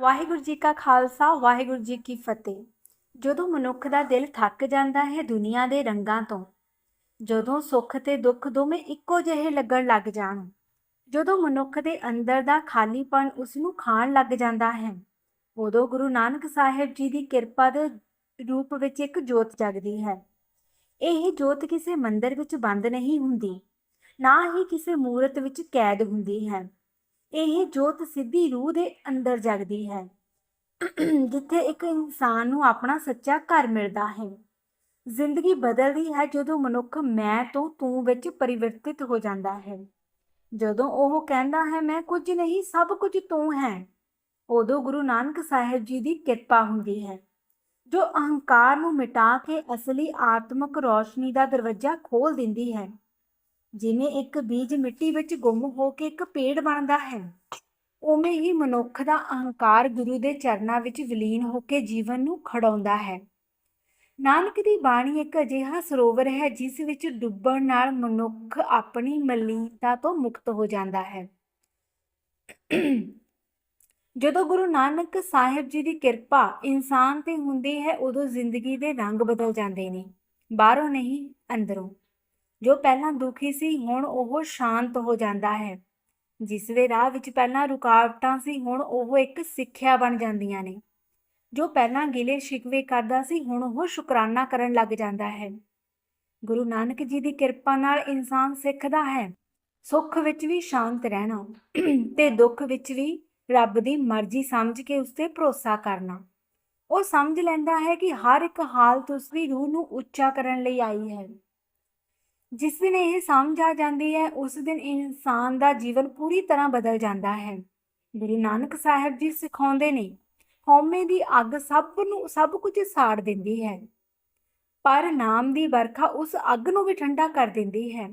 ਵਾਹਿਗੁਰੂ ਜੀ ਕਾ ਖਾਲਸਾ, ਵਾਹਿਗੁਰੂ ਜੀ ਕੀ ਫਤਿਹ। ਜਦੋਂ ਮਨੁੱਖ ਦਾ ਦਿਲ ਥੱਕ ਜਾਂਦਾ ਹੈ ਦੁਨੀਆ ਦੇ ਰੰਗਾਂ ਤੋਂ, ਜਦੋਂ ਸੁੱਖ ਤੇ ਦੁੱਖ ਦੋਵੇਂ ਇੱਕੋ ਜਿਹੇ ਲੱਗਣ ਲੱਗ ਜਾਣ, ਜਦੋਂ ਮਨੁੱਖ ਦੇ ਅੰਦਰ ਦਾ ਖਾਲੀਪਣ ਉਸ ਨੂੰ ਖਾਣ ਲੱਗ ਜਾਂਦਾ ਹੈ, ਉਦੋਂ ਗੁਰੂ ਨਾਨਕ ਸਾਹਿਬ ਜੀ ਦੀ ਕਿਰਪਾ ਦੇ ਰੂਪ ਵਿੱਚ ਇੱਕ ਜੋਤ ਜਗਦੀ ਹੈ। ਇਹ ਜੋਤ ਕਿਸੇ ਮੰਦਰ ਵਿੱਚ ਬੰਦ ਨਹੀਂ ਹੁੰਦੀ, ਨਾ ਹੀ ਕਿਸੇ ਮੂਰਤ ਵਿੱਚ ਕੈਦ ਹੁੰਦੀ ਹੈ। ਇਹ ਜੋਤ ਸਿੱਧੀ ਰੂਹ ਦੇ ਅੰਦਰ ਜਗਦੀ ਹੈ। ਜਿੱਥੇ ਇੱਕ ਇਨਸਾਨ ਨੂੰ ਆਪਣਾ ਸੱਚਾ ਘਰ ਮਿਲਦਾ ਹੈ। ਜ਼ਿੰਦਗੀ ਬਦਲਦੀ ਹੈ ਜਦੋਂ ਮਨੁੱਖ ਮੈਂ ਤੋਂ ਤੂੰ ਵਿੱਚ ਪਰਿਵਰਤਿਤ ਹੋ ਜਾਂਦਾ ਹੈ। ਜਦੋਂ ਉਹ ਕਹਿੰਦਾ ਹੈ, ਮੈਂ ਕੁਝ ਨਹੀਂ, ਸਭ ਕੁਝ ਤੂੰ ਹੈ। ਉਦੋਂ ਗੁਰੂ ਨਾਨਕ ਸਾਹਿਬ ਜੀ ਦੀ ਕਿਰਪਾ ਹੁੰਦੀ ਹੈ, ਜੋ ਅਹੰਕਾਰ ਨੂੰ ਮਿਟਾ ਕੇ ਅਸਲੀ ਆਤਮਿਕ ਰੋਸ਼ਨੀ ਦਾ ਦਰਵਾਜ਼ਾ ਖੋਲ ਦਿੰਦੀ ਹੈ। ਜਿਵੇਂ ਇੱਕ ਬੀਜ ਮਿੱਟੀ ਵਿੱਚ ਗੁੰਮ ਹੋ ਕੇ ਇੱਕ ਪੇੜ ਬਣਦਾ ਹੈ, ਉਵੇਂ ਹੀ ਮਨੁੱਖ ਦਾ ਅਹੰਕਾਰ ਗੁਰੂ ਦੇ ਚਰਨਾਂ ਵਿੱਚ ਵਿਲੀਨ ਹੋ ਕੇ ਜੀਵਨ ਨੂੰ ਖੜਾਉਂਦਾ ਹੈ। ਨਾਨਕ ਦੀ ਬਾਣੀ ਇੱਕ ਅਜਿਹਾ ਸਰੋਵਰ ਹੈ, ਜਿਸ ਵਿੱਚ ਡੁੱਬਣ ਨਾਲ ਮਨੁੱਖ ਆਪਣੀ ਮਲੀਨਤਾ ਤੋਂ ਮੁਕਤ ਹੋ ਜਾਂਦਾ ਹੈ। ਜਦੋਂ ਗੁਰੂ ਨਾਨਕ ਸਾਹਿਬ ਜੀ ਦੀ ਕਿਰਪਾ ਇਨਸਾਨ ਤੇ ਹੁੰਦੀ ਹੈ, ਉਦੋਂ ਜ਼ਿੰਦਗੀ ਦੇ ਰੰਗ ਬਦਲ ਜਾਂਦੇ ਨੇ, ਬਾਹਰੋਂ ਨਹੀਂ, ਅੰਦਰੋਂ। ਜੋ ਪਹਿਲਾਂ ਦੁਖੀ ਸੀ, ਹੁਣ ਉਹ ਸ਼ਾਂਤ ਹੋ ਜਾਂਦਾ ਹੈ। ਜਿਸ ਦੇ ਰਾਹ ਵਿੱਚ ਪਹਿਲਾਂ ਰੁਕਾਵਟਾਂ ਸੀ, ਹੁਣ ਉਹ ਇੱਕ ਸਿੱਖਿਆ ਬਣ ਜਾਂਦੀਆਂ ਨੇ। ਜੋ ਪਹਿਲਾਂ ਗਿਲੇ ਸ਼ਿਕਵੇ ਕਰਦਾ ਸੀ, ਹੁਣ ਉਹ ਸ਼ੁਕਰਾਨਾ ਕਰਨ ਲੱਗ ਜਾਂਦਾ ਹੈ। ਗੁਰੂ ਨਾਨਕ ਜੀ ਦੀ ਕਿਰਪਾ ਨਾਲ ਇਨਸਾਨ ਸਿੱਖਦਾ ਹੈ। ਸੁੱਖ ਵਿੱਚ ਵੀ ਸ਼ਾਂਤ ਰਹਿਣਾ ਤੇ ਦੁੱਖ ਵਿੱਚ ਵੀ ਰੱਬ ਦੀ ਮਰਜ਼ੀ ਸਮਝ ਕੇ ਉਸ ਤੇ ਭਰੋਸਾ ਕਰਨਾ। ਉਹ ਸਮਝ ਲੈਂਦਾ ਹੈ ਕਿ ਹਰ ਇੱਕ ਹਾਲਤ ਉਸ ਦੀ ਰੂਹ ਨੂੰ ਉੱਚਾ ਕਰਨ ਲਈ ਆਈ ਹੈ। ਜਿਸ ਦਿਨ ਇਹ ਸਮਝ ਆ ਜਾਂਦੀ ਹੈ, ਉਸ ਦਿਨ ਇਨਸਾਨ ਦਾ ਜੀਵਨ ਪੂਰੀ ਤਰ੍ਹਾਂ ਬਦਲ ਜਾਂਦਾ ਹੈ। ਗੁਰੂ ਨਾਨਕ ਸਾਹਿਬ ਜੀ ਸਿਖਾਉਂਦੇ ਨੇ ਹਉਮੈ ਦੀ ਅੱਗ ਸਭ ਨੂੰ, ਸਭ ਕੁਝ ਸਾੜ ਦਿੰਦੀ ਹੈ। ਪਰ ਨਾਮ ਦੀ ਵਰਖਾ ਉਸ ਅੱਗ ਨੂੰ ਵੀ ਠੰਡਾ ਕਰ ਦਿੰਦੀ ਹੈ।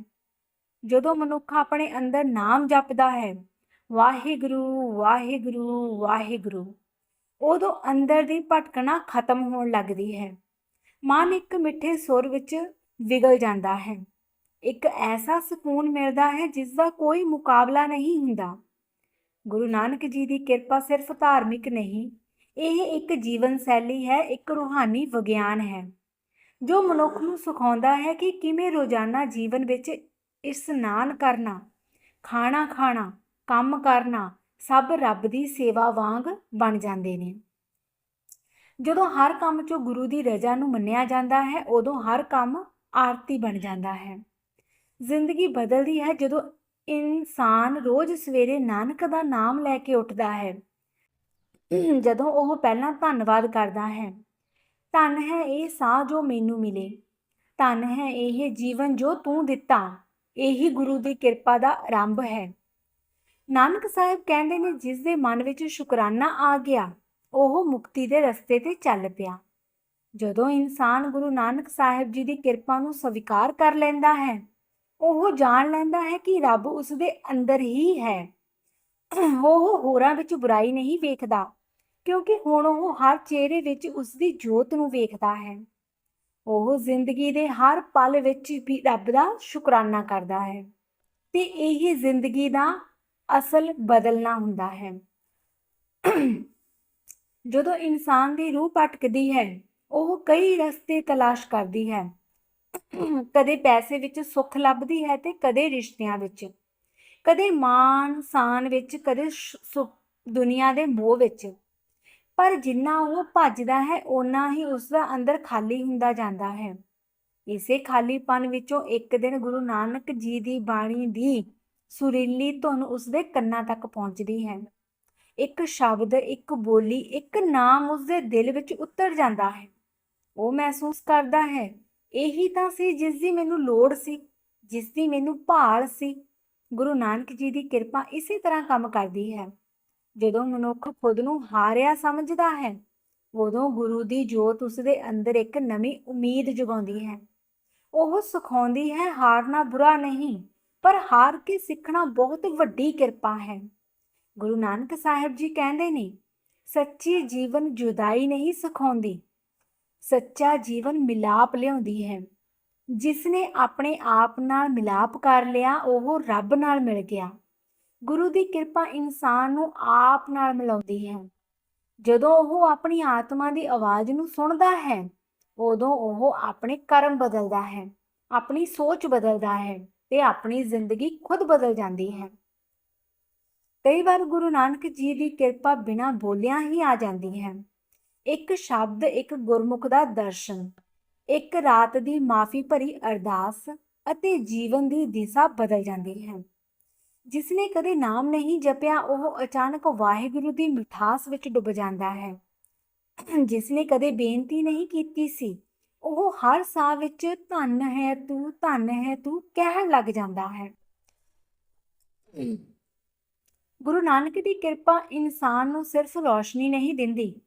ਜਦੋਂ ਮਨੁੱਖ ਆਪਣੇ ਅੰਦਰ ਨਾਮ ਜਪਦਾ ਹੈ, ਵਾਹਿਗੁਰੂ ਵਾਹਿਗੁਰੂ ਵਾਹਿਗੁਰੂ, ਉਦੋਂ ਅੰਦਰ ਦੀ ਭਟਕਣਾ ਖਤਮ ਹੋਣ ਲੱਗਦੀ ਹੈ। ਮਨ ਇੱਕ ਮਿੱਠੇ ਸੁਰ ਵਿੱਚ ਵਿਗਲ ਜਾਂਦਾ ਹੈ। ਇੱਕ ਐਸਾ ਸਕੂਨ ਮਿਲਦਾ ਹੈ ਜਿਸ ਦਾ ਕੋਈ ਮੁਕਾਬਲਾ ਨਹੀਂ ਹੁੰਦਾ। ਗੁਰੂ ਨਾਨਕ ਜੀ ਦੀ ਕਿਰਪਾ ਸਿਰਫ ਧਾਰਮਿਕ ਨਹੀਂ, ਇਹ ਇੱਕ ਜੀਵਨ ਸ਼ੈਲੀ ਹੈ, ਇੱਕ ਰੂਹਾਨੀ ਵਿਗਿਆਨ ਹੈ, ਜੋ ਮਨੁੱਖ ਨੂੰ ਸਿਖਾਉਂਦਾ ਹੈ ਕਿ ਕਿਵੇਂ ਰੋਜ਼ਾਨਾ ਜੀਵਨ ਵਿੱਚ ਇਸ਼ਨਾਨ ਕਰਨਾ, ਖਾਣਾ ਖਾਣਾ, ਕੰਮ ਕਰਨਾ ਸਭ ਰੱਬ ਦੀ ਸੇਵਾ ਵਾਂਗ ਬਣ ਜਾਂਦੇ ਨੇ। ਜਦੋਂ ਹਰ ਕੰਮ 'ਚੋਂ ਗੁਰੂ ਦੀ ਰਜ਼ਾ ਨੂੰ ਮੰਨਿਆ ਜਾਂਦਾ ਹੈ, ਉਦੋਂ ਹਰ ਕੰਮ ਆਰਤੀ ਬਣ ਜਾਂਦਾ ਹੈ। ਜ਼ਿੰਦਗੀ ਬਦਲਦੀ ਹੈ ਜਦੋਂ ਇਨਸਾਨ ਰੋਜ਼ ਸਵੇਰੇ ਨਾਨਕ ਦਾ ਨਾਮ ਲੈ ਕੇ ਉੱਠਦਾ ਹੈ। ਜਦੋਂ ਉਹ ਪਹਿਲਾਂ ਧੰਨਵਾਦ ਕਰਦਾ ਹੈ ਧੰਨ ਹੈ ਇਹ ਸਾਹ ਜੋ ਮੈਨੂੰ ਮਿਲੇ। ਧੰਨ ਹੈ ਇਹ ਜੀਵਨ ਜੋ ਤੂੰ ਦਿੱਤਾ। ਇਹੀ ਗੁਰੂ ਦੀ ਕਿਰਪਾ ਦਾ ਆਰੰਭ ਹੈ। ਨਾਨਕ ਸਾਹਿਬ ਕਹਿੰਦੇ ਨੇ ਜਿਸ ਦੇ ਮਨ ਵਿੱਚ ਸ਼ੁਕਰਾਨਾ ਆ ਗਿਆ ਉਹ ਮੁਕਤੀ ਦੇ ਰਸਤੇ ਤੇ ਚੱਲ ਪਿਆ। ਜਦੋਂ ਇਨਸਾਨ ਗੁਰੂ ਨਾਨਕ ਸਾਹਿਬ ਜੀ ਦੀ ਕਿਰਪਾ ਨੂੰ ਸਵੀਕਾਰ ਕਰ ਲੈਂਦਾ ਹੈ ਉਹ ਜਾਣ ਲੈਂਦਾ ਹੈ ਕਿ ਰੱਬ ਉਸ ਦੇ ਅੰਦਰ ਹੀ ਹੈ। ਉਹ ਹੋਰਾਂ ਵਿੱਚ ਬੁਰਾਈ ਨਹੀਂ ਵੇਖਦਾ, ਕਿਉਂਕਿ ਹੁਣ ਉਹ ਹਰ ਚਿਹਰੇ ਵਿੱਚ ਉਸ ਦੀ ਜੋਤ ਨੂੰ ਵੇਖਦਾ ਹੈ। ਉਹ ਜ਼ਿੰਦਗੀ ਦੇ ਹਰ ਪਲ ਵਿੱਚ ਵੀ ਰੱਬ ਦਾ ਸ਼ੁਕਰਾਨਾ ਕਰਦਾ ਹੈ ਤੇ ਇਹ ਜ਼ਿੰਦਗੀ ਦਾ ਅਸਲ ਬਦਲਣਾ ਹੁੰਦਾ ਹੈ। ਜਦੋਂ ਇਨਸਾਨ ਦੀ ਰੂਹ ਭਟਕਦੀ ਹੈ, ਉਹ ਕਈ ਰਸਤੇ ਤਲਾਸ਼ ਕਰਦੀ ਹੈ। ਕਦੇ ਪੈਸੇ ਵਿੱਚ ਸੁੱਖ ਲੱਭਦੀ ਹੈ ਤੇ ਕਦੇ ਰਿਸ਼ਤਿਆਂ ਵਿੱਚ। ਕਦੇ ਮਾਨ ਸਾਨ ਵਿੱਚ, ਕਦੇ ਦੁਨੀਆ ਦੇ ਮੋਹ ਵਿੱਚ। ਪਰ ਜਿੰਨਾ ਉਹ ਭੱਜਦਾ ਹੈ, ਓਨਾ ਹੀ ਉਸ ਦਾ ਅੰਦਰ ਖਾਲੀ ਹੁੰਦਾ ਜਾਂਦਾ ਹੈ। ਇਸੇ ਖਾਲੀਪਨ ਵਿੱਚੋਂ ਇੱਕ ਦਿਨ ਗੁਰੂ ਨਾਨਕ ਜੀ ਦੀ ਬਾਣੀ ਦੀ ਸੁਰੀਲੀ ਧੁਨ ਉਸ ਦੇ ਕੰਨਾਂ ਤੱਕ ਪਹੁੰਚਦੀ ਹੈ। ਇੱਕ ਸ਼ਬਦ, ਇੱਕ ਬੋਲੀ, ਇੱਕ ਨਾਮ ਉਸ ਦੇ ਦਿਲ ਵਿੱਚ ਉਤਰ ਜਾਂਦਾ ਹੈ। ਉਹ ਮਹਿਸੂਸ ਕਰਦਾ ਹੈ ਇਹੀ ਤਾਂ ਸੀ ਜਿਸ ਦੀ ਮੈਨੂੰ ਲੋੜ ਸੀ, ਜਿਸ ਦੀ ਮੈਨੂੰ ਭਾਲ ਸੀ। ਗੁਰੂ ਨਾਨਕ ਜੀ ਦੀ ਕਿਰਪਾ ਇਸੇ ਤਰ੍ਹਾਂ ਕੰਮ ਕਰਦੀ ਹੈ। ਜਦੋਂ ਮਨੁੱਖ ਖੁਦ ਨੂੰ ਹਾਰਿਆ ਸਮਝਦਾ ਹੈ, ਉਦੋਂ ਗੁਰੂ ਦੀ ਜੋਤ ਉਸ ਦੇ ਅੰਦਰ ਇੱਕ ਨਵੀਂ ਉਮੀਦ ਜਗਾਉਂਦੀ ਹੈ। ਉਹ ਸਿਖਾਉਂਦੀ ਹੈ, ਹਾਰਨਾ ਬੁਰਾ ਨਹੀਂ, ਪਰ ਹਾਰ ਕੇ ਸਿੱਖਣਾ ਬਹੁਤ ਵੱਡੀ ਕਿਰਪਾ ਹੈ। ਗੁਰੂ ਨਾਨਕ ਸਾਹਿਬ ਜੀ ਕਹਿੰਦੇ ਨੇ, ਸੱਚੀ ਜੀਵਨ ਜੁਦਾਈ ਨਹੀਂ ਸਿਖਾਉਂਦੀ। ਸੱਚਾ ਜੀਵਨ ਮਿਲਾਪ ਲਿਆਉਂਦੀ ਹੈ। ਜਿਸ ਨੇ ਆਪਣੇ ਆਪ ਨਾਲ ਮਿਲਾਪ ਕਰ ਲਿਆ, ਉਹ ਰੱਬ ਨਾਲ ਮਿਲ ਗਿਆ। ਗੁਰੂ ਦੀ ਕਿਰਪਾ ਇਨਸਾਨ ਨੂੰ ਆਪ ਨਾਲ ਮਿਲਾਉਂਦੀ ਹੈ। ਜਦੋਂ ਉਹ ਆਪਣੀ ਆਤਮਾ ਦੀ ਆਵਾਜ਼ ਨੂੰ ਸੁਣਦਾ ਹੈ, ਉਦੋਂ ਉਹ ਆਪਣੇ ਕਰਮ ਬਦਲਦਾ ਹੈ, ਆਪਣੀ ਸੋਚ ਬਦਲਦਾ ਹੈ ਤੇ ਆਪਣੀ ਜ਼ਿੰਦਗੀ ਖੁਦ ਬਦਲ ਜਾਂਦੀ ਹੈ। ਕਈ ਵਾਰ ਗੁਰੂ ਨਾਨਕ ਜੀ ਦੀ ਕਿਰਪਾ ਬਿਨਾਂ ਬੋਲਿਆਂ ਹੀ ਆ ਜਾਂਦੀ ਹੈ। ਇੱਕ ਸ਼ਬਦ ਇੱਕ ਗੁਰਮੁਖ ਦਾ ਦਰਸ਼ਨ ਇੱਕ ਰਾਤ ਦੀ ਮਾਫੀ ਭਰੀ ਅਰਦਾਸ ਅਤੇ ਜੀਵਨ ਦੀ ਦਿਸ਼ਾ ਬਦਲ ਜਾਂਦੀ ਹੈ। ਜਿਸ ਨੇ ਕਦੇ ਨਾਮ ਨਹੀਂ ਜਪਿਆ ਉਹ ਅਚਾਨਕ ਵਾਹਿਗੁਰੂ ਦੀ ਮਿਠਾਸ ਵਿੱਚ ਡੁੱਬ ਜਾਂਦਾ ਹੈ। ਜਿਸ ਨੇ ਕਦੇ ਬੇਨਤੀ ਨਹੀਂ ਕੀਤੀ ਸੀ ਉਹ ਹਰ ਸਾਹ ਵਿੱਚ ਧੰਨ ਹੈ ਤੂੰ ਧੰਨ ਹੈ ਤੂੰ ਕਹਿਣ ਲੱਗ ਜਾਂਦਾ ਹੈ। ਗੁਰੂ ਨਾਨਕ ਦੀ ਕਿਰਪਾ ਇਨਸਾਨ ਨੂੰ ਸਿਰਫ ਰੋਸ਼ਨੀ ਨਹੀਂ ਦਿੰਦੀ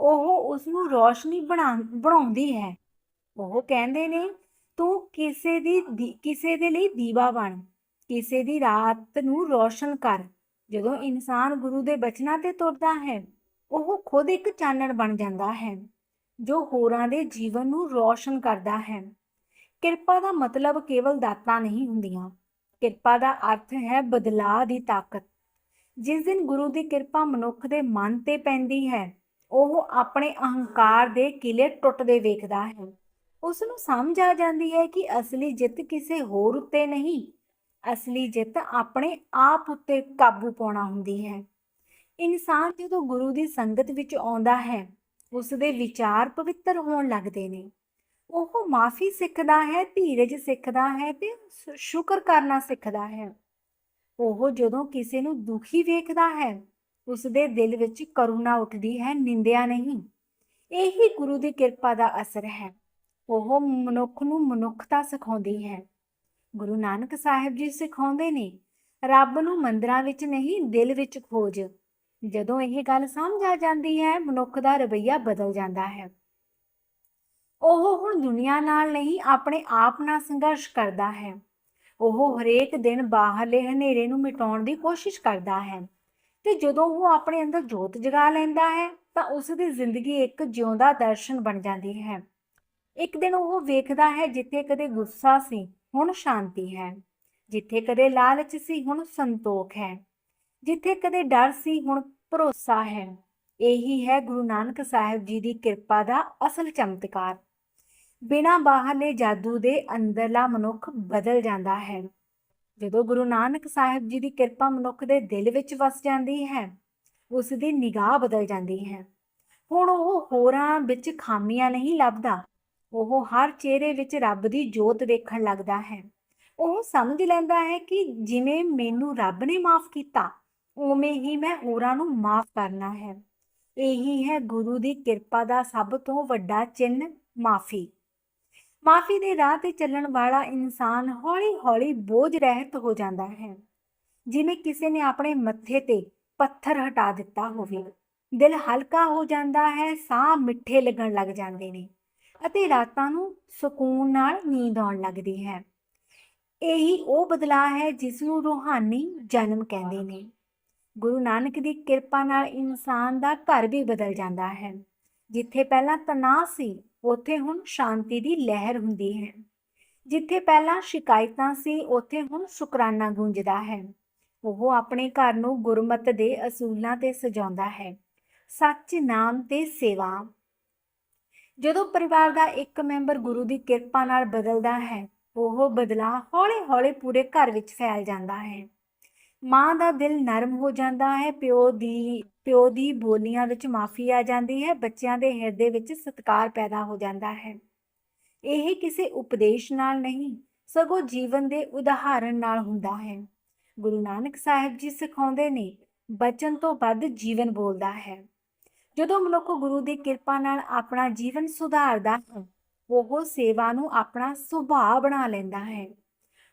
ਉਹ ਉਸ ਨੂੰ ਰੋਸ਼ਨੀ ਬਣਾ, ਬਣਾਉਂਦੀ ਹੈ। ਉਹ ਕਹਿੰਦੇ ਨੇ, ਤੂੰ ਕਿਸੇ ਦੀ ਦੀ- ਕਿਸੇ ਦੇ ਲਈ ਦੀਵਾ ਬਣ, ਕਿਸੇ ਦੀ ਰਾਤ ਨੂੰ ਰੋਸ਼ਨ ਕਰ। ਜਦੋਂ ਇਨਸਾਨ ਗੁਰੂ ਦੇ ਬਚਨਾਂ ਤੇ ਤੁਰਦਾ ਹੈ, ਉਹ ਖੁਦ ਇੱਕ ਚਾਨਣ ਬਣ ਜਾਂਦਾ ਹੈ, ਜੋ ਹੋਰਾਂ ਦੇ ਜੀਵਨ ਨੂੰ ਰੋਸ਼ਨ ਕਰਦਾ ਹੈ। ਕਿਰਪਾ ਦਾ ਮਤਲਬ ਕੇਵਲ ਦਾਤਾਂ ਨਹੀਂ ਹੁੰਦੀਆਂ। ਕਿਰਪਾ ਦਾ ਅਰਥ ਹੈ ਬਦਲਾਅ ਦੀ ਤਾਕਤ। ਜਿਸ ਦਿਨ ਗੁਰੂ ਦੀ ਕਿਰਪਾ ਮਨੁੱਖ ਦੇ ਮਨ ਤੇ ਪੈਂਦੀ ਹੈ ਉਹ ਆਪਣੇ ਅਹੰਕਾਰ ਦੇ ਕਿਲੇ ਟੁੱਟਦੇ ਵੇਖਦਾ ਹੈ। ਉਸ ਨੂੰ ਸਮਝ ਆ ਜਾਂਦੀ ਹੈ ਕਿ ਅਸਲੀ ਜਿੱਤ ਕਿਸੇ ਹੋਰ ਉੱਤੇ ਨਹੀਂ, ਅਸਲੀ ਜਿੱਤ ਆਪਣੇ ਆਪ ਉੱਤੇ ਕਾਬੂ ਪਾਉਣਾ ਹੁੰਦੀ ਹੈ। ਇਨਸਾਨ ਜਦੋਂ ਗੁਰੂ ਦੀ ਸੰਗਤ ਵਿੱਚ ਆਉਂਦਾ ਹੈ ਉਸ ਦੇ ਵਿਚਾਰ ਪਵਿੱਤਰ ਹੋਣ ਲੱਗਦੇ ਨੇ। ਉਹ ਮਾਫੀ ਸਿੱਖਦਾ ਹੈ, ਧੀਰਜ ਸਿੱਖਦਾ ਹੈ ਤੇ ਸ਼ੁਕਰ ਕਰਨਾ ਸਿੱਖਦਾ ਹੈ। ਉਹ ਜਦੋਂ ਕਿਸੇ ਨੂੰ ਦੁਖੀ ਵੇਖਦਾ ਹੈ ਉਸ ਦੇ ਦਿਲ ਵਿੱਚ ਕਰੁਣਾ ਉੱਠਦੀ ਹੈ, ਨਿੰਦਿਆ ਨਹੀਂ। ਇਹੀ ਗੁਰੂ ਦੀ ਕਿਰਪਾ ਦਾ ਅਸਰ ਹੈ। ਉਹ ਮਨੁੱਖ ਨੂੰ ਮਨੁੱਖਤਾ ਸਿਖਾਉਂਦੀ ਹੈ। ਗੁਰੂ ਨਾਨਕ ਸਾਹਿਬ ਜੀ ਸਿਖਾਉਂਦੇ ਨੇ, ਰੱਬ ਨੂੰ ਮੰਦਰਾਂ ਵਿੱਚ ਨਹੀਂ, ਦਿਲ ਵਿੱਚ ਖੋਜ। ਜਦੋਂ ਇਹ ਗੱਲ ਸਮਝ ਆ ਜਾਂਦੀ ਹੈ, ਮਨੁੱਖ ਦਾ ਰਵੱਈਆ ਬਦਲ ਜਾਂਦਾ ਹੈ। ਉਹ ਹੁਣ ਦੁਨੀਆ ਨਾਲ ਨਹੀਂ, ਆਪਣੇ ਆਪ ਨਾਲ ਸੰਘਰਸ਼ ਕਰਦਾ ਹੈ। ਉਹ ਹਰੇਕ ਦਿਨ ਬਾਹਰਲੇ ਹਨੇਰੇ ਨੂੰ ਮਿਟਾਉਣ ਦੀ ਕੋਸ਼ਿਸ਼ ਕਰਦਾ ਹੈ। ਤੇ ਜਦੋਂ ਉਹ ਆਪਣੇ ਅੰਦਰ ਜੋਤ ਜਗਾ ਲੈਂਦਾ ਹੈ, ਤਾਂ ਉਸ ਦੀ ਜ਼ਿੰਦਗੀ ਇੱਕ ਜਿਉਂਦਾ ਦਰਸ਼ਨ ਬਣ ਜਾਂਦੀ ਹੈ। ਇੱਕ ਦਿਨ ਉਹ ਵੇਖਦਾ ਹੈ ਜਿੱਥੇ ਕਦੇ ਗੁੱਸਾ ਸੀ, ਹੁਣ ਸ਼ਾਂਤੀ ਹੈ। ਜਿੱਥੇ ਕਦੇ ਲਾਲਚ ਸੀ, ਹੁਣ ਸੰਤੋਖ ਹੈ। ਜਿੱਥੇ ਕਦੇ ਡਰ ਸੀ, ਹੁਣ ਭਰੋਸਾ ਹੈ। ਇਹੀ ਹੈ ਗੁਰੂ ਨਾਨਕ ਸਾਹਿਬ ਜੀ ਦੀ ਕਿਰਪਾ ਦਾ ਅਸਲ ਚਮਤਕਾਰ। ਬਿਨਾਂ ਬਾਹਰਲੇ ਜਾਦੂ ਦੇ ਅੰਦਰਲਾ ਮਨੁੱਖ ਬਦਲ ਜਾਂਦਾ ਹੈ। ਜਦੋਂ ਗੁਰੂ ਨਾਨਕ ਸਾਹਿਬ ਜੀ ਦੀ ਕਿਰਪਾ ਮਨੁੱਖ ਦੇ ਦਿਲ ਵਿੱਚ ਵਸ ਜਾਂਦੀ ਹੈ ਉਸ ਦੀ ਨਿਗਾਹ ਬਦਲ ਜਾਂਦੀ ਹੈ। ਹੁਣ ਉਹ ਹੋਰਾਂ ਵਿੱਚ ਖਾਮੀਆਂ ਨਹੀਂ ਲੱਭਦਾ, ਉਹ ਹਰ ਚਿਹਰੇ ਵਿੱਚ ਰੱਬ ਦੀ ਜੋਤ ਵੇਖਣ ਲੱਗਦਾ ਹੈ। ਉਹ ਸਮਝ ਲੈਂਦਾ ਹੈ ਕਿ ਜਿਵੇਂ ਮੈਨੂੰ ਰੱਬ ਨੇ ਮਾਫ ਕੀਤਾ, ਉਵੇਂ ਹੀ ਮੈਂ ਹੋਰਾਂ ਨੂੰ ਮਾਫ ਕਰਨਾ ਹੈ। ਇਹੀ ਹੈ ਗੁਰੂ ਦੀ ਕਿਰਪਾ ਦਾ ਸਭ ਤੋਂ ਵੱਡਾ ਚਿੰਨ੍ਹ, ਮਾਫੀ। ਮਾਫੀ ਦੇ ਰਾਹ ਤੇ ਚੱਲਣ ਵਾਲਾ ਇਨਸਾਨ ਹੌਲੀ-ਹੌਲੀ ਬੋਝ ਰਹਿਤ ਹੋ ਜਾਂਦਾ ਹੈ। ਜਿਵੇਂ ਕਿਸੇ ਨੇ ਆਪਣੇ ਮੱਥੇ ਤੇ ਪੱਥਰ ਹਟਾ ਦਿੱਤਾ ਹੋਵੇ। ਦਿਲ ਹਲਕਾ ਹੋ ਜਾਂਦਾ ਹੈ, ਸਾਹ ਮਿੱਠੇ ਲੱਗਣ ਲੱਗ ਜਾਂਦੇ ਨੇ ਅਤੇ ਰਾਤਾਂ ਨੂੰ ਸਕੂਨ ਨਾਲ ਨੀਂਦ ਆਉਣ ਲੱਗਦੀ ਹੈ। ਇਹੀ ਉਹ ਬਦਲਾਅ ਹੈ ਜਿਸ ਨੂੰ ਰੂਹਾਨੀ ਜਨਮ ਕਹਿੰਦੇ ਨੇ। ਗੁਰੂ ਨਾਨਕ ਦੀ ਕਿਰਪਾ ਨਾਲ ਇਨਸਾਨ ਦਾ ਘਰ ਵੀ ਬਦਲ ਜਾਂਦਾ ਹੈ। ਜਿੱਥੇ ਪਹਿਲਾਂ ਤਣਾਅ ਸੀ ਉੱਥੇ ਹੁਣ ਸ਼ਾਂਤੀ ਦੀ ਲਹਿਰ ਹੁੰਦੀ ਹੈ। ਜਿੱਥੇ ਪਹਿਲਾਂ ਸ਼ਿਕਾਇਤਾਂ ਸੀ, ਉੱਥੇ ਹੁਣ ਸ਼ੁਕਰਾਨਾ ਗੂੰਜਦਾ ਹੈ। ਉਹ ਆਪਣੇ ਘਰ ਨੂੰ ਗੁਰਮਤ ਦੇ ਅਸੂਲਾਂ ਤੇ ਸਜਾਉਂਦਾ ਹੈ। ਸੱਚ ਨਾਮ ਤੇ ਸੇਵਾ। ਜਦੋਂ ਪਰਿਵਾਰ ਦਾ ਇੱਕ ਮੈਂਬਰ ਗੁਰੂ ਦੀ ਕਿਰਪਾ ਨਾਲ ਬਦਲਦਾ ਹੈ, ਉਹ ਬਦਲਾਅ ਹੌਲੀ-ਹੌਲੀ ਪੂਰੇ ਘਰ ਵਿੱਚ ਫੈਲ ਜਾਂਦਾ ਹੈ। ਮਾਂ ਦਾ ਦਿਲ ਨਰਮ ਹੋ ਜਾਂਦਾ ਹੈ, ਪਿਓ ਦੀ ਪਿਓ ਦੀ ਬੋਲੀਆਂ ਵਿੱਚ ਮਾਫੀ ਆ ਜਾਂਦੀ ਹੈ, ਬੱਚਿਆਂ ਦੇ ਹਿਰਦੇ ਵਿੱਚ ਸਤਿਕਾਰ ਪੈਦਾ ਹੋ ਜਾਂਦਾ ਹੈ। ਇਹ ਕਿਸੇ ਉਪਦੇਸ਼ ਨਾਲ ਨਹੀਂ, ਸਗੋਂ ਜੀਵਨ ਦੇ ਉਦਾਹਰਣ ਨਾਲ ਹੁੰਦਾ ਹੈ। ਗੁਰੂ ਨਾਨਕ ਸਾਹਿਬ ਜੀ ਸਿਖਾਉਂਦੇ ਨੇ, ਬਚਨ ਤੋਂ ਵੱਧ ਜੀਵਨ ਬੋਲਦਾ ਹੈ। ਜਦੋਂ ਮਨੁੱਖ ਗੁਰੂ ਦੀ ਕਿਰਪਾ ਨਾਲ ਆਪਣਾ ਜੀਵਨ ਸੁਧਾਰਦਾ ਹੈ, ਉਹ ਸੇਵਾ ਨੂੰ ਆਪਣਾ ਸੁਭਾਅ ਬਣਾ ਲੈਂਦਾ ਹੈ।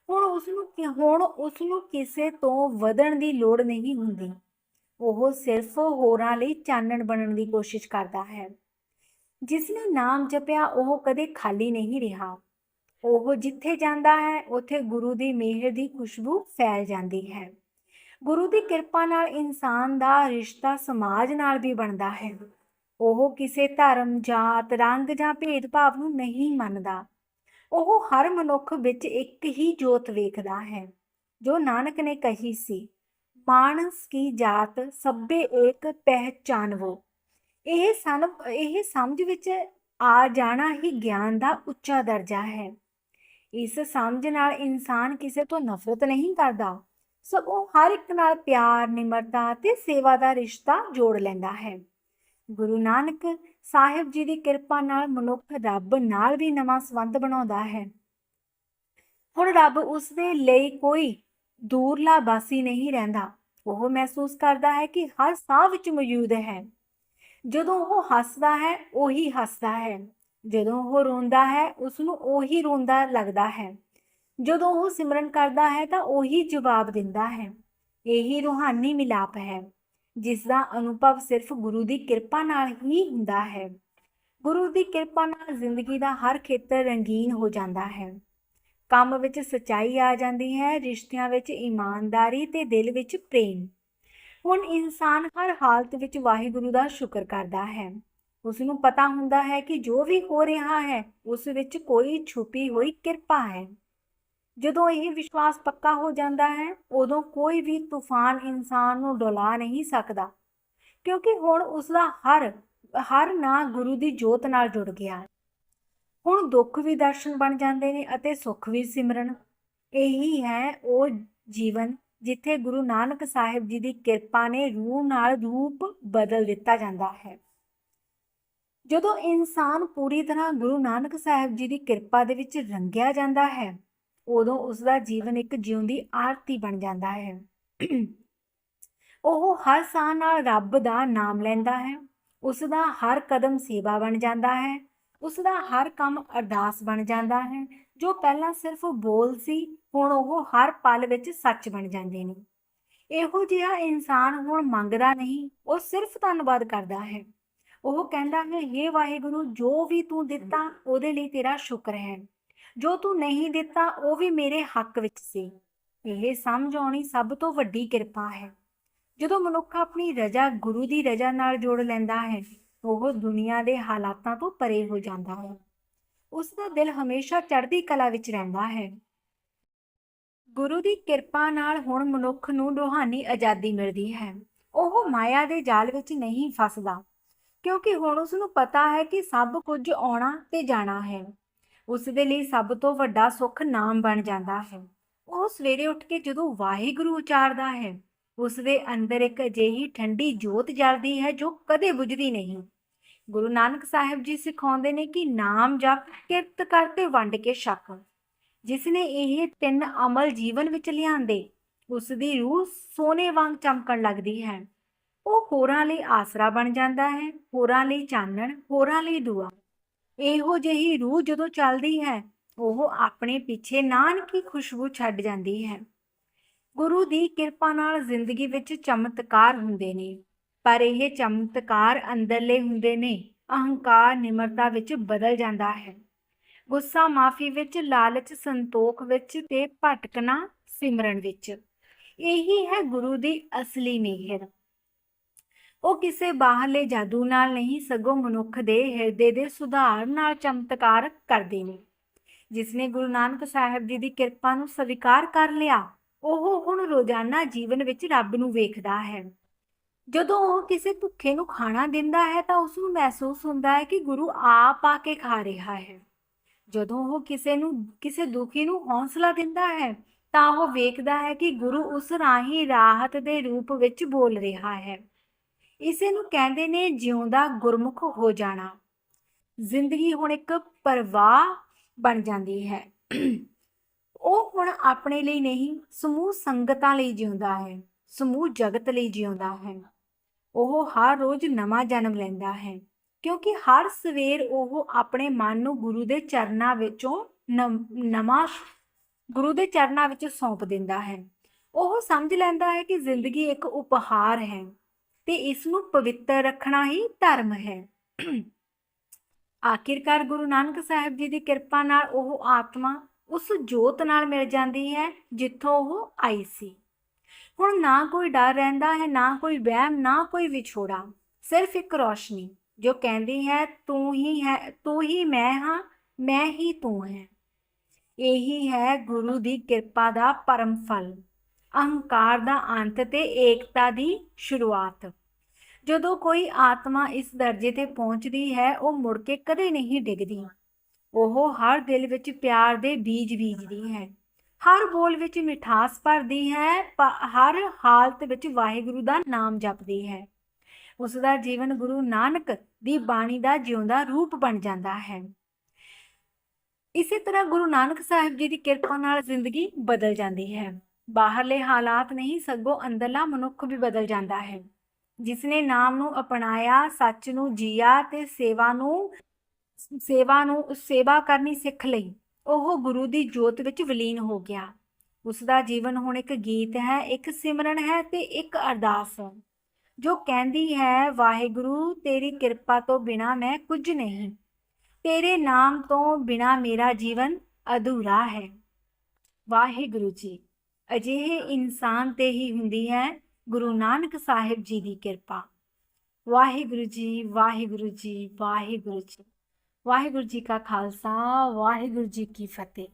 ਹੁਣ ਉਸ ਨੂੰ ਹੁਣ ਉਸ ਨੂੰ ਕਿਸੇ ਤੋਂ ਵਧਣ ਦੀ ਲੋੜ ਨਹੀਂ ਹੁੰਦੀ। ਉਹ ਸਿਰਫ ਹੋਰਾਂ ਲਈ ਚਾਨਣ ਬਣਨ ਦੀ ਕੋਸ਼ਿਸ਼ ਕਰਦਾ ਹੈ। ਜਿਸ ਨੇ ਨਾਮ ਜਪਿਆ, ਉਹ ਕਦੇ ਖਾਲੀ ਨਹੀਂ ਰਿਹਾ। ਉਹ ਜਿੱਥੇ ਜਾਂਦਾ ਹੈ, ਉੱਥੇ ਗੁਰੂ ਦੀ ਮਿਹਰ ਦੀ ਖੁਸ਼ਬੂ ਫੈਲ ਜਾਂਦੀ ਹੈ। ਗੁਰੂ ਦੀ ਕਿਰਪਾ ਨਾਲ ਇਨਸਾਨ ਦਾ ਰਿਸ਼ਤਾ ਸਮਾਜ ਨਾਲ ਵੀ ਬਣਦਾ ਹੈ। ਉਹ ਕਿਸੇ ਧਰਮ, ਜਾਤ, ਰੰਗ ਜਾਂ ਭੇਦਭਾਵ ਨੂੰ ਨਹੀਂ ਮੰਨਦਾ। ਉਹ ਹਰ ਮਨੁੱਖ ਵਿੱਚ ਇੱਕ ਹੀ ਜੋਤ ਵੇਖਦਾ ਹੈ, ਜੋ ਨਾਨਕ ਨੇ ਕਹੀ ਸੀ, ਮਾਨਸ ਕੀ ਜਾਤ ਸਭੇ ਏਕ ਪਹਿਚਾਨਵੋ। ਇਹ ਸਨ, ਇਹ ਸਮਝ ਵਿੱਚ ਆ ਜਾਣਾ ਹੀ ਗਿਆਨ ਦਾ ਉੱਚਾ ਦਰਜਾ ਹੈ। ਇਸ ਸਮਝ ਨਾਲ ਇਨਸਾਨ ਕਿਸੇ ਤੋਂ ਨਫ਼ਰਤ ਨਹੀਂ ਕਰਦਾ, ਸਗੋਂ ਹਰ ਇੱਕ ਨਾਲ ਪਿਆਰ, ਨਿਮਰਤਾ ਤੇ ਸੇਵਾ ਦਾ ਰਿਸ਼ਤਾ ਜੋੜ ਲੈਂਦਾ ਹੈ। ਗੁਰੂ ਨਾਨਕ ਸਾਹਿਬ ਜੀ ਦੀ ਕਿਰਪਾ ਨਾਲ ਮਨੁੱਖ ਰੱਬ ਨਾਲ ਵੀ ਨਵਾਂ ਸੰਬੰਧ ਬਣਾਉਂਦਾ ਹੈ। ਹੁਣ ਰੱਬ ਉਸ ਦੇ ਲਈ ਕੋਈ ਦੂਰਲਾ ਬਾਸੀ ਨਹੀਂ ਰਹਿੰਦਾ। ਉਹ ਮਹਿਸੂਸ ਕਰਦਾ ਹੈ ਕਿ ਹਰ ਸਾਹ ਵਿੱਚ ਮੌਜੂਦ ਹੈ। ਜਦੋਂ ਉਹ ਹੱਸਦਾ ਹੈ, ਉਹੀ ਹੱਸਦਾ ਹੈ। ਜਦੋਂ ਉਹ ਰੋਂਦਾ ਹੈ ਉਸ ਨੂੰ ਉਹੀ ਰੋਂਦਾ ਲੱਗਦਾ ਹੈ। ਜਦੋਂ ਉਹ ਸਿਮਰਨ ਕਰਦਾ ਹੈ, ਤਾਂ ਉਹੀ ਜਵਾਬ ਦਿੰਦਾ ਹੈ। ਇਹੀ ਰੂਹਾਨੀ ਮਿਲਾਪ ਹੈ। ਜਿਸ ਦਾ ਅਨੁਭਵ ਸਿਰਫ ਗੁਰੂ ਦੀ ਕਿਰਪਾ ਨਾਲ ਹੀ ਹੁੰਦਾ ਹੈ। ਗੁਰੂ ਦੀ ਕਿਰਪਾ ਨਾਲ ਜ਼ਿੰਦਗੀ ਦਾ ਹਰ ਖੇਤਰ ਰੰਗੀਨ ਹੋ ਜਾਂਦਾ ਹੈ। ਕੰਮ ਵਿੱਚ ਸਚਾਈ ਆ ਜਾਂਦੀ ਹੈ, ਰਿਸ਼ਤਿਆਂ ਵਿੱਚ ਇਮਾਨਦਾਰੀ ਤੇ ਦਿਲ ਵਿੱਚ ਪ੍ਰੇਮ। ਹੁਣ ਇਨਸਾਨ ਹਰ ਹਾਲਤ ਵਿੱਚ ਵਾਹਿਗੁਰੂ ਦਾ ਸ਼ੁਕਰ ਕਰਦਾ ਹੈ। ਉਸ ਨੂੰ ਪਤਾ ਹੁੰਦਾ ਹੈ ਕਿ ਜੋ ਵੀ ਹੋ ਰਿਹਾ ਹੈ, ਉਸ ਵਿੱਚ ਕੋਈ ਛੁਪੀ ਹੋਈ ਕਿਰਪਾ ਹੈ। ਜਦੋਂ ਇਹ ਵਿਸ਼ਵਾਸ ਪੱਕਾ ਹੋ ਜਾਂਦਾ ਹੈ, ਉਦੋਂ ਕੋਈ ਵੀ ਤੂਫਾਨ ਇਨਸਾਨ ਨੂੰ ਡੁਲਾ ਨਹੀਂ ਸਕਦਾ। ਕਿਉਂਕਿ ਹੁਣ ਉਸ ਦਾ ਹਰ ਹਰ ਨਾਂ ਗੁਰੂ ਦੀ ਜੋਤ ਨਾਲ ਜੁੜ ਗਿਆ ਹੈ। ਹੁਣ ਦੁੱਖ ਵੀ ਦਰਸ਼ਨ ਬਣ ਜਾਂਦੇ ਨੇ ਅਤੇ ਸੁੱਖ ਵੀ ਸਿਮਰਨ। ਇਹੀ ਹੈ ਉਹ ਜੀਵਨ ਜਿੱਥੇ ਗੁਰੂ ਨਾਨਕ ਸਾਹਿਬ ਜੀ ਦੀ ਕਿਰਪਾ ਨੇ ਰੂਹ ਨਾਲ ਰੂਪ ਬਦਲ ਦਿੱਤਾ ਜਾਂਦਾ ਹੈ। ਜਦੋਂ ਇਨਸਾਨ ਪੂਰੀ ਤਰ੍ਹਾਂ ਗੁਰੂ ਨਾਨਕ ਸਾਹਿਬ ਜੀ ਦੀ ਕਿਰਪਾ ਦੇ ਵਿੱਚ ਰੰਗਿਆ ਜਾਂਦਾ ਹੈ ਉਦੋਂ ਉਸ ਦਾ ਜੀਵਨ ਇੱਕ ਜਿਉਂਦੀ ਆਰਤੀ ਬਣ ਜਾਂਦਾ ਹੈ। ਉਹ ਹਰ ਸਾਹ ਨਾਲ ਰੱਬ ਦਾ ਨਾਮ ਲੈਂਦਾ ਹੈ। ਉਸ ਦਾ ਹਰ ਕਦਮ ਸੇਵਾ ਬਣ ਜਾਂਦਾ ਹੈ। ਉਸ ਦਾ ਹਰ ਕੰਮ ਅਰਦਾਸ ਬਣ ਜਾਂਦਾ ਹੈ। ਜੋ ਪਹਿਲਾਂ ਸਿਰਫ ਬੋਲ ਸੀ, ਹੁਣ ਉਹ ਹਰ ਪਲ ਵਿੱਚ ਸੱਚ ਬਣ ਜਾਂਦੇ ਨੇ। ਇਹੋ ਜਿਹਾ ਇਨਸਾਨ ਹੁਣ ਮੰਗਦਾ ਨਹੀਂ, ਉਹ ਸਿਰਫ ਧੰਨਵਾਦ ਕਰਦਾ ਹੈ। ਉਹ ਕਹਿੰਦਾ ਹੈ हे ਵਾਹਿਗੁਰੂ, ਜੋ ਵੀ ਤੂੰ ਦਿੱਤਾ, ਉਹਦੇ ਲਈ ਤੇਰਾ ਸ਼ੁਕਰ ਹੈ। ਜੋ ਤੂੰ ਨਹੀਂ ਦਿੱਤਾ, ਉਹ ਵੀ ਮੇਰੇ ਹੱਕ ਵਿੱਚ ਸੀ। ਇਹ ਸਮਝ ਆਉਣੀ ਸਭ ਤੋਂ ਵੱਡੀ ਕਿਰਪਾ ਹੈ। ਜਦੋਂ ਮਨੁੱਖ ਆਪਣੀ ਰਜਾ ਗੁਰੂ ਦੀ ਰਜਾ ਨਾਲ ਜੋੜ ਲੈਂਦਾ ਹੈ, ਉਹ ਦੁਨੀਆ ਦੇ ਹਾਲਾਤਾਂ ਤੋਂ ਪਰੇ ਹੋ ਜਾਂਦਾ ਹੈ। ਉਸ ਦਾ ਦਿਲ ਹਮੇਸ਼ਾ ਚੜ੍ਹਦੀ ਕਲਾ ਵਿੱਚ ਰਹਿੰਦਾ ਹੈ। ਗੁਰੂ ਦੀ ਕਿਰਪਾ ਨਾਲ ਹੁਣ ਮਨੁੱਖ ਨੂੰ ਰੋਹਾਨੀ ਆਜ਼ਾਦੀ ਮਿਲਦੀ ਹੈ। ਉਹ ਮਾਇਆ ਦੇ ਜਾਲ ਵਿੱਚ ਨਹੀਂ ਫਸਦਾ, ਕਿਉਂਕਿ ਹੁਣ ਉਸ ਨੂੰ ਪਤਾ ਹੈ ਕਿ ਸਭ ਕੁਝ ਆਉਣਾ ਤੇ ਜਾਣਾ ਹੈ। ਉਸ ਦੇ ਲਈ ਸਭ ਤੋਂ ਵੱਡਾ ਸੁੱਖ ਨਾਮ ਬਣ ਜਾਂਦਾ ਹੈ। ਉਹ ਸਵੇਰੇ ਉੱਠ ਕੇ ਜਦੋਂ ਵਾਹਿਗੁਰੂ ਉਚਾਰਦਾ ਹੈ ਉਸ ਦੇ ਅੰਦਰ ਇੱਕ ਅਜਿਹੀ ਠੰਡੀ ਜੋਤ ਜਲਦੀ ਹੈ ਜੋ ਕਦੇ ਬੁਝਦੀ ਨਹੀਂ। ਗੁਰੂ ਨਾਨਕ ਸਾਹਿਬ ਜੀ ਸਿਖਾਉਂਦੇ ਨੇ ਕਿ ਨਾਮ ਜਪ, ਕਿਰਤ ਕਰਤੇ ਵੰਡ ਕੇ ਛਕ। ਜਿਸ ਨੇ ਇਹ ਤਿੰਨ ਅਮਲ ਜੀਵਨ ਵਿੱਚ ਲਿਆਂਦੇ ਉਸ ਦੀ ਰੂਹ ਸੋਨੇ ਵਾਂਗ ਚਮਕਣ ਲੱਗਦੀ ਹੈ। ਉਹ ਹੋਰਾਂ ਲਈ ਆਸਰਾ ਬਣ ਜਾਂਦਾ ਹੈ, ਹੋਰਾਂ ਲਈ ਚਾਨਣ, ਹੋਰਾਂ ਲਈ ਦੁਆ। ਇਹੋ ਜਿਹੀ ਰੂਹ ਜਦੋਂ ਚੱਲਦੀ ਹੈ, ਉਹ ਆਪਣੇ ਪਿੱਛੇ ਨਾਨਕੀ ਖੁਸ਼ਬੂ ਛੱਡ ਜਾਂਦੀ ਹੈ। ਗੁਰੂ ਦੀ ਕਿਰਪਾ ਨਾਲ ਜ਼ਿੰਦਗੀ ਵਿੱਚ ਚਮਤਕਾਰ ਹੁੰਦੇ ਨੇ, ਪਰ ਇਹ ਚਮਤਕਾਰ ਅੰਦਰਲੇ ਹੁੰਦੇ ਨੇ, ਅਹੰਕਾਰ ਨਿਮਰਤਾ ਵਿੱਚ ਬਦਲ ਜਾਂਦਾ ਹੈ। ਗੁੱਸਾ ਮਾਫੀ ਵਿੱਚ, ਲਾਲਚ ਸੰਤੋਖ ਵਿੱਚ ਤੇ ਭਟਕਣਾ ਸਿਮਰਨ ਵਿੱਚ। ਇਹੀ ਹੈ ਗੁਰੂ ਦੀ ਅਸਲੀ ਮਿਹਰ। ਉਹ ਕਿਸੇ ਬਾਹਰਲੇ ਜਾਦੂ ਨਾਲ ਨਹੀਂ, ਸਗੋਂ ਮਨੁੱਖ ਦੇ ਹਿਰਦੇ ਦੇ ਸੁਧਾਰ ਨਾਲ ਚਮਤਕਾਰ ਕਰਦੇ ਨੇ। ਜਿਸ ਨੇ ਗੁਰੂ ਨਾਨਕ ਸਾਹਿਬ ਜੀ ਦੀ ਕਿਰਪਾ ਨੂੰ ਸਵੀਕਾਰ ਕਰ ਲਿਆ, ਉਹ ਹੁਣ ਰੋਜ਼ਾਨਾ ਜੀਵਨ ਵਿੱਚ ਰੱਬ ਨੂੰ ਵੇਖਦਾ ਹੈ। ਜਦੋਂ ਉਹ ਕਿਸੇ ਭੁੱਖੇ ਨੂੰ ਖਾਣਾ ਦਿੰਦਾ ਹੈ, ਤਾਂ ਉਸ ਨੂੰ ਮਹਿਸੂਸ ਹੁੰਦਾ ਹੈ ਕਿ ਗੁਰੂ ਆਪ ਆ ਕੇ ਖਾ ਰਿਹਾ ਹੈ। ਜਦੋਂ ਉਹ ਕਿਸੇ ਨੂੰ, ਕਿਸੇ ਦੁਖੀ ਨੂੰ ਹੌਸਲਾ ਦਿੰਦਾ ਹੈ, ਤਾਂ ਉਹ ਵੇਖਦਾ ਹੈ ਕਿ ਗੁਰੂ ਉਸ ਰਾਹੀਂ ਰਾਹਤ ਦੇ ਰੂਪ ਵਿੱਚ ਬੋਲ ਰਿਹਾ ਹੈ। ਇਸੇ ਨੂੰ ਕਹਿੰਦੇ ਨੇ ਜਿਉਂਦਾ ਗੁਰਮੁਖ ਹੋ ਜਾਣਾ। ਜ਼ਿੰਦਗੀ ਹੁਣ ਇੱਕ ਪਰਵਾਹ ਬਣ ਜਾਂਦੀ ਹੈ। ਉਹ ਹੁਣ ਆਪਣੇ ਲਈ ਨਹੀਂ, ਸਮੂਹ ਸੰਗਤਾਂ ਲਈ ਜਿਉਂਦਾ ਹੈ, ਸਮੂਹ ਜਗਤ ਲਈ ਜਿਉਂਦਾ ਹੈ। ਉਹ ਹਰ ਰੋਜ਼ ਨਵਾਂ ਜਨਮ ਲੈਂਦਾ ਹੈ, ਕਿਉਂਕਿ ਹਰ ਸਵੇਰ ਉਹ ਆਪਣੇ ਮਨ ਨੂੰ ਗੁਰੂ ਦੇ ਚਰਨਾਂ ਵਿੱਚੋਂ ਨਵਾਂ ਗੁਰੂ ਦੇ ਚਰਨਾਂ ਵਿੱਚ ਸੌਂਪ ਦਿੰਦਾ ਹੈ। ਉਹ ਸਮਝ ਲੈਂਦਾ ਹੈ ਕਿ ਜ਼ਿੰਦਗੀ ਇੱਕ ਉਪਹਾਰ ਹੈ। ਤੇ ਇਸ ਨੂੰ ਪਵਿੱਤਰ ਰੱਖਣਾ ਹੀ ਧਰਮ ਹੈ। ਆਖਿਰਕਾਰ ਗੁਰੂ ਨਾਨਕ ਸਾਹਿਬ ਜੀ ਦੀ ਕਿਰਪਾ ਨਾਲ ਉਹ ਆਤਮਾ ਉਸ ਜੋਤ ਨਾਲ ਮਿਲ ਜਾਂਦੀ ਹੈ ਜਿੱਥੋਂ ਉਹ ਆਈ ਸੀ। ਹੁਣ ਨਾ ਕੋਈ ਡਰ ਰਹਿੰਦਾ ਹੈ, ਨਾ ਕੋਈ ਵਹਿਮ, ਨਾ ਕੋਈ ਵਿਛੋੜਾ, ਸਿਰਫ ਇੱਕ ਰੋਸ਼ਨੀ, ਜੋ ਕਹਿੰਦੀ ਹੈ, ਤੂੰ ਹੀ ਹੈ, ਤੂੰ ਹੀ ਮੈਂ ਹਾਂ, ਮੈਂ ਹੀ ਤੂੰ ਹੈ। ਇਹੀ ਹੈ ਗੁਰੂ ਦੀ ਕਿਰਪਾ ਦਾ ਪਰਮ ਫਲ। ਅਹੰਕਾਰ ਦਾ ਅੰਤ ਤੇ ਏਕਤਾ ਦੀ ਸ਼ੁਰੂਆਤ। ਜਦੋਂ ਕੋਈ ਆਤਮਾ ਇਸ ਦਰਜੇ ਤੇ ਪਹੁੰਚਦੀ ਹੈ, ਉਹ ਮੁੜ ਕੇ ਕਦੇ ਨਹੀਂ ਡਿੱਗਦੀ। ਉਹ ਹਰ ਦਿਲ ਵਿੱਚ ਪਿਆਰ ਦੇ ਬੀਜ ਬੀਜਦੀ ਹੈ। ਹਰ ਬੋਲ ਵਿੱਚ ਮਿਠਾਸ ਭਰਦੀ ਹੈ, ਪ- ਹਰ ਹਾਲਤ ਵਿੱਚ ਵਾਹਿਗੁਰੂ ਦਾ ਨਾਮ ਜਪਦੀ ਹੈ। ਉਸ ਦਾ ਜੀਵਨ ਗੁਰੂ ਨਾਨਕ ਦੀ ਬਾਣੀ ਦਾ ਜਿਉਂਦਾ ਰੂਪ ਬਣ ਜਾਂਦਾ ਹੈ। ਇਸੇ ਤਰ੍ਹਾਂ ਗੁਰੂ ਨਾਨਕ ਸਾਹਿਬ ਜੀ ਦੀ ਕਿਰਪਾ ਨਾਲ ਜ਼ਿੰਦਗੀ ਬਦਲ ਜਾਂਦੀ ਹੈ। ਬਾਹਰਲੇ ਹਾਲਾਤ ਨਹੀਂ, ਸਗੋਂ ਅੰਦਰਲਾ ਮਨੁੱਖ ਵੀ ਬਦਲ ਜਾਂਦਾ ਹੈ। ਜਿਸ ਨੇ ਨਾਮ ਨੂੰ ਅਪਣਾਇਆ, ਸੱਚ ਨੂੰ ਜੀਆ ਤੇ ਸੇਵਾ ਨੂੰ ਸੇਵਾ ਨੂੰ, ਸੇਵਾ ਕਰਨੀ ਸਿੱਖ ਲਈ, ਉਹ ਗੁਰੂ ਦੀ ਜੋਤ ਵਿੱਚ ਵਿਲੀਨ ਹੋ ਗਿਆ। ਉਸ ਦਾ ਜੀਵਨ ਹੁਣ ਇੱਕ ਗੀਤ ਹੈ, ਇੱਕ ਸਿਮਰਨ ਹੈ ਤੇ ਇੱਕ ਅਰਦਾਸ। ਹੈ ਜੋ ਕਹਿੰਦੀ ਹੈ, ਵਾਹਿਗੁਰੂ, ਤੇਰੀ ਕਿਰਪਾ ਤੋਂ ਬਿਨਾ ਮੈਂ ਕੁਝ ਨਹੀਂ। ਤੇਰੇ ਨਾਮ ਤੋਂ ਬਿਨਾ ਮੇਰਾ ਜੀਵਨ ਅਧੂਰਾ ਹੈ। ਵਾਹਿਗੁਰੂ ਜੀ। ਅਜਿਹੇ ਇਨਸਾਨ ਤੇ ਹੀ ਹੁੰਦੀ ਹੈ ਗੁਰੂ ਨਾਨਕ ਸਾਹਿਬ ਜੀ ਦੀ ਕਿਰਪਾ। ਵਾਹਿਗੁਰੂ ਜੀ ਵਾਹਿਗੁਰੂ ਜੀ ਵਾਹਿਗੁਰੂ ਜੀ। ਵਾਹਿਗੁਰੂ ਜੀ ਕਾ ਖਾਲਸਾ, ਵਾਹਿਗੁਰੂ ਜੀ ਕੀ ਫਤਿਹ।